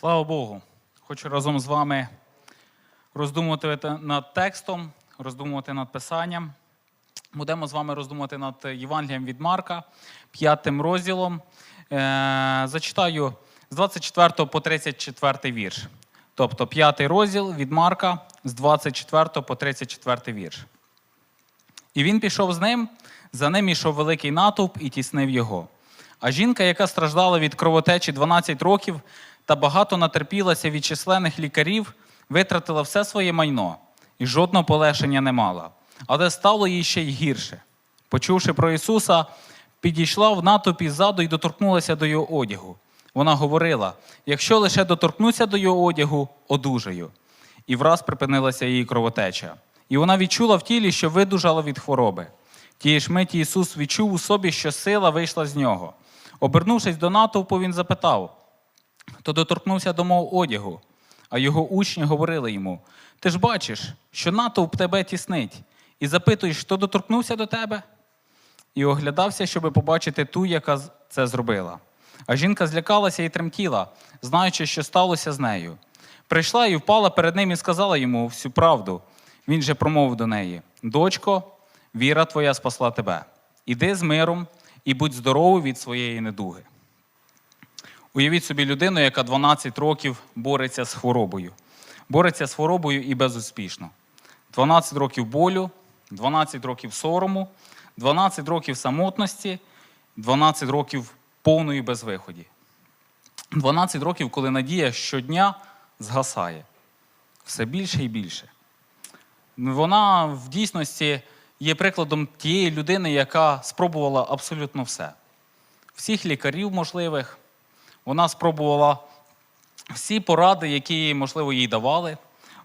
Слава Богу! Хочу разом з вами роздумувати над текстом, роздумувати над Писанням. Будемо з вами роздумувати над Євангелієм від Марка, п'ятим розділом. Е, Зачитаю з 24 по 34 вірш. Тобто п'ятий розділ від Марка з 24 по 34 вірш. І він пішов з ним, за ним ішов великий натовп і тіснив його. А жінка, яка страждала від кровотечі 12 років та багато натерпілася від численних лікарів, витратила все своє майно і жодного полегшення не мала. Але стало їй ще й гірше. Почувши про Ісуса, підійшла в натовпі ззаду і доторкнулася до його одягу. Вона говорила: якщо лише доторкнуся до його одягу, одужаю. І враз припинилася її кровотеча. І вона відчула в тілі, що видужала від хвороби. Тієї ж миті Ісус відчув у собі, що сила вийшла з нього. Обернувшись до натовпу, він запитав, хто доторкнувся до мого одягу. А його учні говорили йому: Ти ж бачиш, що натовп тебе тіснить, і запитуєш, хто доторкнувся до тебе? І оглядався, щоби побачити ту, яка це зробила. А жінка злякалася і тремтіла, знаючи, що сталося з нею. Прийшла і впала перед ним і сказала йому всю правду. Він же промовив до неї: Дочко, віра твоя спасла тебе. Іди з миром і будь здоровою від своєї недуги. Уявіть собі людину, яка 12 років бореться з хворобою. Бореться з хворобою і безуспішно. 12 років болю, 12 років сорому, 12 років самотності, 12 років повної безвиході. 12 років, коли надія щодня згасає все більше і більше. Вона в дійсності є прикладом тієї людини, яка спробувала абсолютно все. Всіх лікарів можливих, вона спробувала всі поради, які, можливо, їй давали.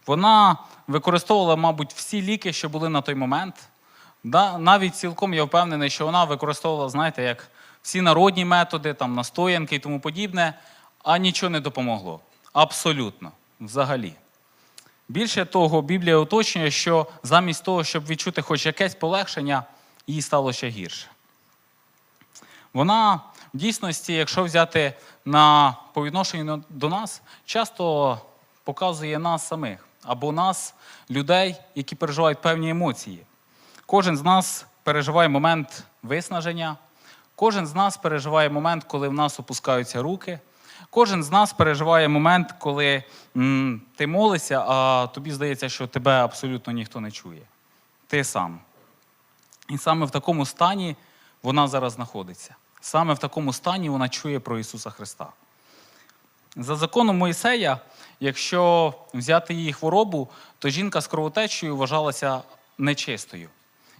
Вона використовувала, мабуть, всі ліки, що були на той момент. Навіть цілком я впевнений, що вона використовувала, знаєте, як всі народні методи, там, настоянки і тому подібне, а нічого не допомогло. Абсолютно, взагалі. Більше того, Біблія уточнює, що замість того, щоб відчути хоч якесь полегшення, їй стало ще гірше. Вона дійсності, якщо взяти на по відношенню до нас, часто показує нас самих або нас, людей, які переживають певні емоції. Кожен з нас переживає момент виснаження, кожен з нас переживає момент, коли в нас опускаються руки. Кожен з нас переживає момент, коли м, ти молишся, а тобі здається, що тебе абсолютно ніхто не чує. Ти сам. І саме в такому стані вона зараз знаходиться. Саме в такому стані вона чує про Ісуса Христа. За законом Моїсея, якщо взяти її хворобу, то жінка з кровотечею вважалася нечистою.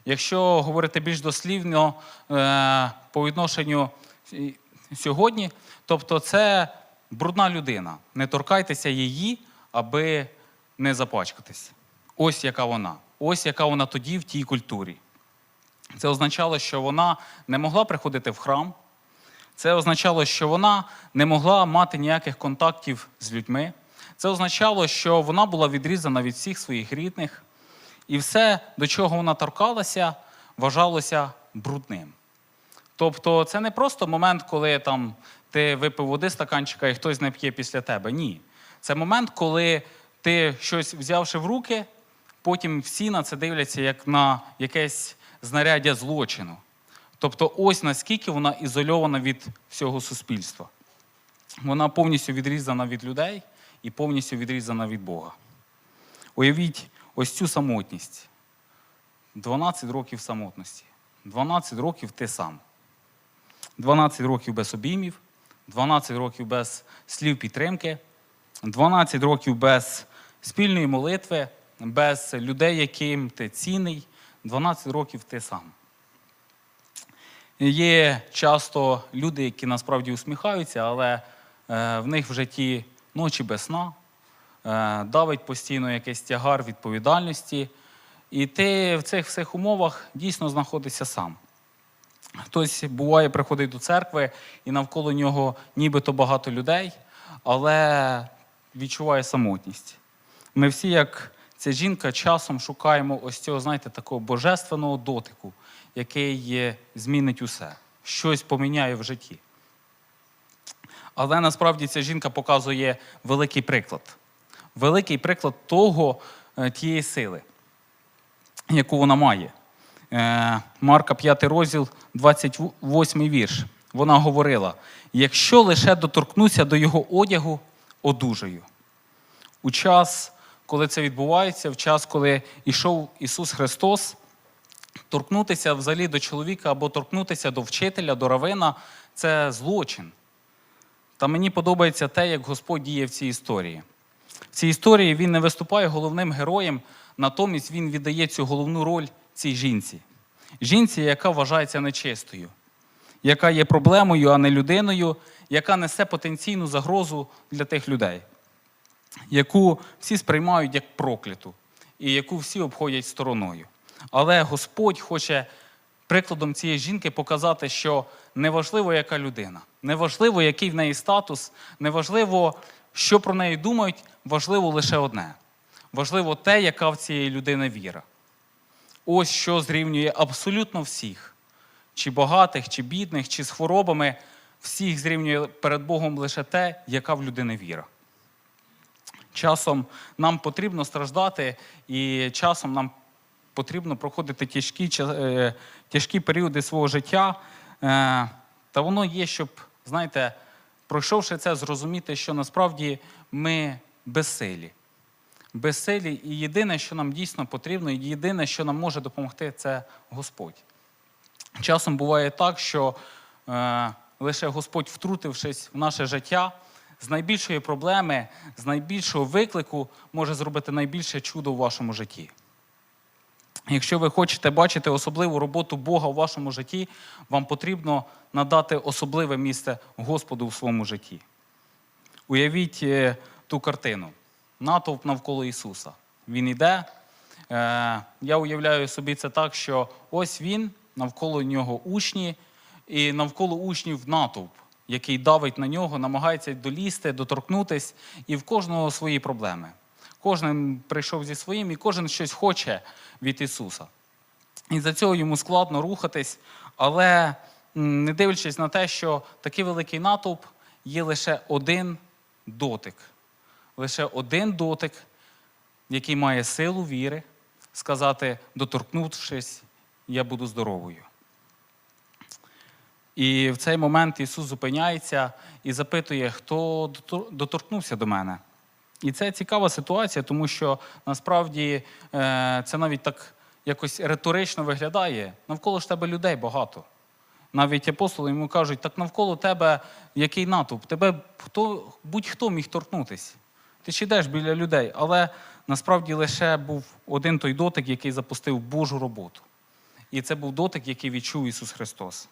Якщо говорити більш дослівно е, по відношенню сьогодні, тобто це брудна людина. Не торкайтеся її, аби не запачкатись. Ось яка вона. Ось яка вона тоді в тій культурі. Це означало, що вона не могла приходити в храм. Це означало, що вона не могла мати ніяких контактів з людьми. Це означало, що вона була відрізана від всіх своїх рідних, і все, до чого вона торкалася, вважалося брудним. Тобто, це не просто момент, коли там ти випив води стаканчика і хтось не п'є після тебе. Ні. Це момент, коли ти щось взявши в руки, потім всі на це дивляться як на якесь знаряддя злочину. Тобто, ось наскільки вона ізольована від всього суспільства. Вона повністю відрізана від людей і повністю відрізана від Бога. Уявіть ось цю самотність. 12 років самотності. 12 років ти сам. 12 років без обіймів, 12 років без слів підтримки, 12 років без спільної молитви, без людей, яким ти цінний, 12 років ти сам. Є часто люди, які насправді усміхаються, але е, в них в житті ночі без сна, е, давить постійно якийсь тягар відповідальності. І ти в цих всіх умовах дійсно знаходишся сам. Хтось буває, приходить до церкви, і навколо нього нібито багато людей, але відчуває самотність. Ми всі, як ця жінка, часом шукаємо ось цього, знаєте, такого божественного дотику, який змінить усе, щось поміняє в житті. Але насправді ця жінка показує великий приклад. Великий приклад того, е, тієї сили, яку вона має. Е, Марка 5 розділ, 28 вірш. Вона говорила: якщо лише доторкнуся до його одягу, одужаю. У час, коли це відбувається, в час, коли йшов Ісус Христос, торкнутися взагалі до чоловіка або торкнутися до вчителя, до равина це злочин. Та мені подобається те, як Господь діє в цій історії. В цій історії він не виступає головним героєм, натомість він віддає цю головну роль цій жінці. Жінці, яка вважається нечистою, яка є проблемою, а не людиною, яка несе потенційну загрозу для тих людей, яку всі сприймають як прокляту, і яку всі обходять стороною. Але Господь хоче прикладом цієї жінки показати, що неважливо, яка людина, неважливо, який в неї статус, неважливо, що про неї думають, важливо лише одне. Важливо те, яка в цієї людини віра. Ось що зрівнює абсолютно всіх, чи багатих, чи бідних, чи з хворобами, всіх зрівнює перед Богом лише те, яка в людини віра. Часом нам потрібно страждати, і часом нам потрібно проходити тяжкі, е, тяжкі періоди свого життя. Е, Та воно є, щоб, знаєте, пройшовши це, зрозуміти, що насправді ми безсилі. Безсилі, і єдине, що нам дійсно потрібно, і єдине, що нам може допомогти, це Господь. Часом буває так, що е, лише Господь, втрутившись в наше життя, з найбільшої проблеми, з найбільшого виклику може зробити найбільше чудо у вашому житті. Якщо ви хочете бачити особливу роботу Бога у вашому житті, вам потрібно надати особливе місце Господу в своєму житті. Уявіть е, ту картину. Натовп навколо Ісуса. Він іде. Е, Я уявляю собі це так, що ось він, навколо нього учні, і навколо учнів натовп, який давить на нього, намагається долізти, доторкнутись, і в кожного свої проблеми. Кожен прийшов зі своїм, і кожен щось хоче від Ісуса. І за цього йому складно рухатись, але не дивлячись на те, що такий великий натовп є лише один дотик. Лише один дотик, який має силу віри, сказати, доторкнувшись, я буду здоровою. І в цей момент Ісус зупиняється і запитує, хто доторкнувся до мене. І це цікава ситуація, тому що насправді е, це навіть так якось риторично виглядає. Навколо ж тебе людей багато. Навіть апостоли йому кажуть, так навколо тебе який натовп, тебе хто, будь-хто міг торкнутись. Ти ж йдеш біля людей, але насправді лише був один той дотик, який запустив Божу роботу. І це був дотик, який відчув Ісус Христос.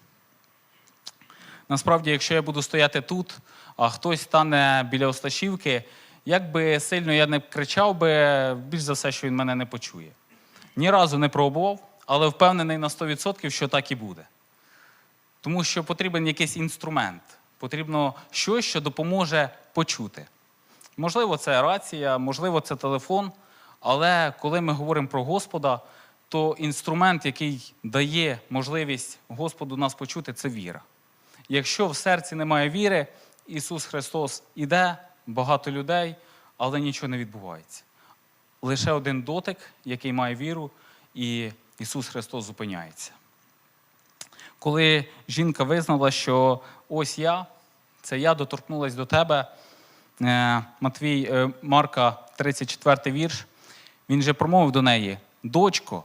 Насправді, якщо я буду стояти тут, а хтось стане біля Осташівки, як би сильно я не кричав би, більш за все, що він мене не почує. Ні разу не пробував, але впевнений на 100%, що так і буде. Тому що потрібен якийсь інструмент, потрібно щось, що допоможе почути. Можливо, це рація, можливо, це телефон, але коли ми говоримо про Господа, то інструмент, який дає можливість Господу нас почути, це віра. Якщо в серці немає віри, Ісус Христос іде, багато людей, але нічого не відбувається. Лише один дотик, який має віру, і Ісус Христос зупиняється. Коли жінка визнала, що ось я, це я доторкнулась до тебе, е, Матвій, е, Марка, 34 вірш, він же промовив до неї: Дочко,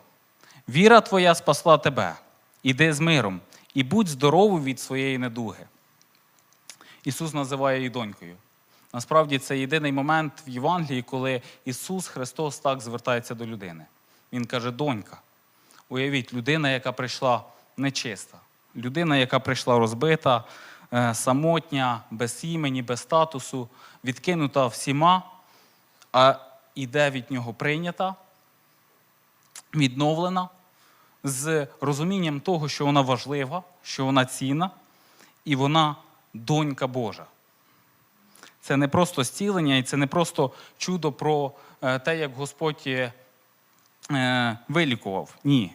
віра твоя спасла тебе, іди з миром і будь здоровою від своєї недуги. Ісус називає її донькою. Насправді це єдиний момент в Євангелії, коли Ісус Христос так звертається до людини. Він каже: донька. Уявіть, людина, яка прийшла нечиста, людина, яка прийшла розбита, е, самотня, без імені, без статусу, відкинута всіма, а іде від нього прийнята, відновлена, з розумінням того, що вона важлива, що вона цінна, і вона донька Божа. Це не просто зцілення, і це не просто чудо про е, те, як Господь е, вилікував. Ні.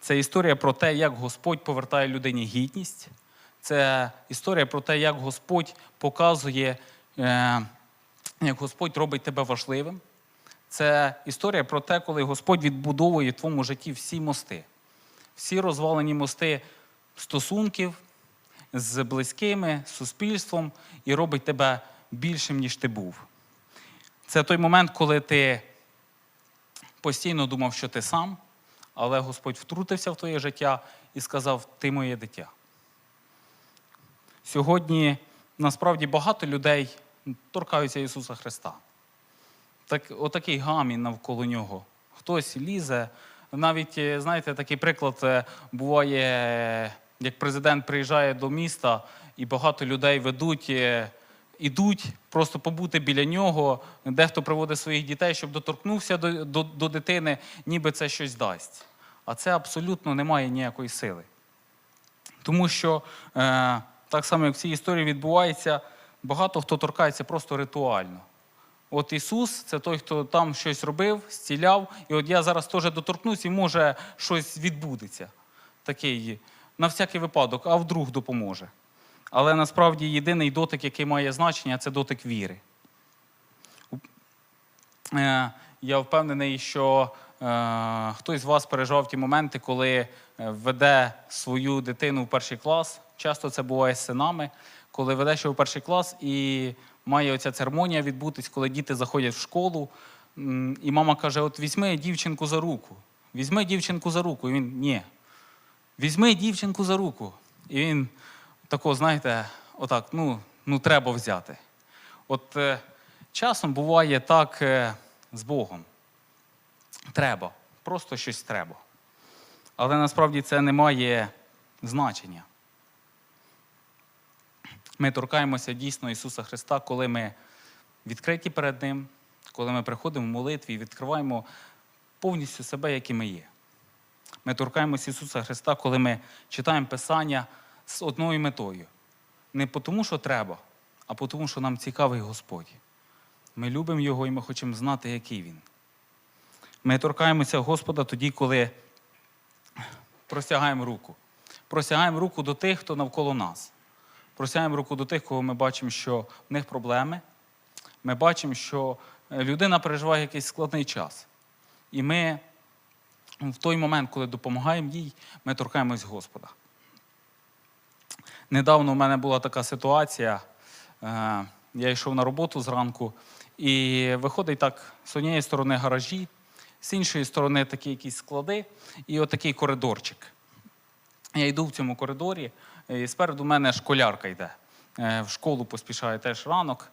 Це історія про те, як Господь повертає людині гідність. Це історія про те, як Господь показує, е, як Господь робить тебе важливим. Це історія про те, коли Господь відбудовує в твоєму житті всі мости, всі розвалені мости стосунків з близькими, з суспільством і робить тебе більшим, ніж ти був. Це той момент, коли ти постійно думав, що ти сам, але Господь втрутився в твоє життя і сказав: Ти моє дитя. Сьогодні насправді багато людей торкаються Ісуса Христа. Так, отакий гамін навколо нього. Хтось лізе. Навіть, е, знаєте, такий приклад е, буває, як президент приїжджає до міста, і багато людей ведуть, е, ідуть просто побути біля нього. Дехто приводить своїх дітей, щоб доторкнувся до, до, до дитини, ніби це щось дасть. А це абсолютно не має ніякої сили. Тому що е, так само, як в цій історії відбувається, багато хто торкається просто ритуально. От Ісус це той, хто там щось робив, зціляв, і от я зараз теж доторкнусь, і може щось відбудеться. Такий, на всякий випадок, а вдруг допоможе. Але насправді єдиний дотик, який має значення, це дотик віри. Е, Я впевнений, що е, хтось з вас переживав ті моменти, коли е, веде свою дитину в перший клас. Часто це буває з синами, коли веде ще в перший клас і має оця церемонія відбутись, коли діти заходять в школу, і мама каже: От візьми дівчинку за руку. Візьми дівчинку за руку. І він ні. Візьми дівчинку за руку. І він тако, знаєте, отак, ну, ну треба взяти. От е, часом буває так е, з Богом. Треба. Просто щось треба. Але насправді це не має значення. Ми торкаємося дійсно Ісуса Христа, коли ми відкриті перед Ним, коли ми приходимо в молитві і відкриваємо повністю себе, які ми є. Ми торкаємося Ісуса Христа, коли ми читаємо Писання з одною метою. Не тому, що треба, а тому, що нам цікавий Господь. Ми любимо Його і ми хочемо знати, який Він. Ми торкаємося Господа тоді, коли простягаємо руку. Простягаємо руку до тих, хто навколо нас. Простягаємо руку до тих, кого ми бачимо, що в них проблеми. Ми бачимо, що е, людина переживає якийсь складний час. І ми в той момент, коли допомагаємо їй, ми торкаємось Господа. Недавно в мене була така ситуація. е, Я йшов на роботу зранку, і виходить так з однієї сторони гаражі, з іншої сторони такі якісь склади, і отакий коридорчик. Я йду в цьому коридорі, і спереду мене школярка йде. Е, В школу поспішає теж ранок.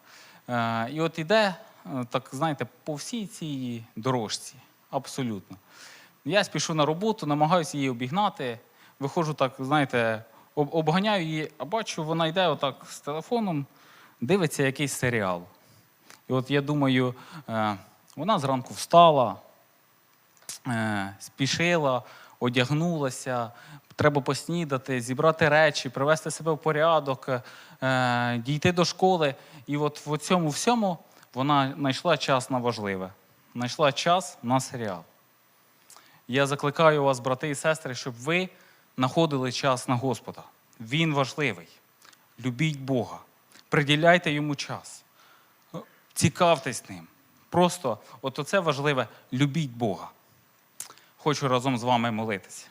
Е, І от іде, е, так знаєте, по всій цій дорожці. Абсолютно. Я спішу на роботу, намагаюся її обігнати. Виходжу так, знаєте, обганяю її, а бачу, вона йде отак з телефоном, дивиться якийсь серіал. І от я думаю, е, вона зранку встала, е, спішила, одягнулася, треба поснідати, зібрати речі, привести себе в порядок, е, дійти до школи. І от в цьому всьому вона знайшла час на важливе. Знайшла час на серіал. Я закликаю вас, брати і сестри, щоб ви знаходили час на Господа. Він важливий. Любіть Бога. Приділяйте йому час. Цікавтесь ним. Просто от оце важливе любіть Бога. Хочу разом з вами молитися.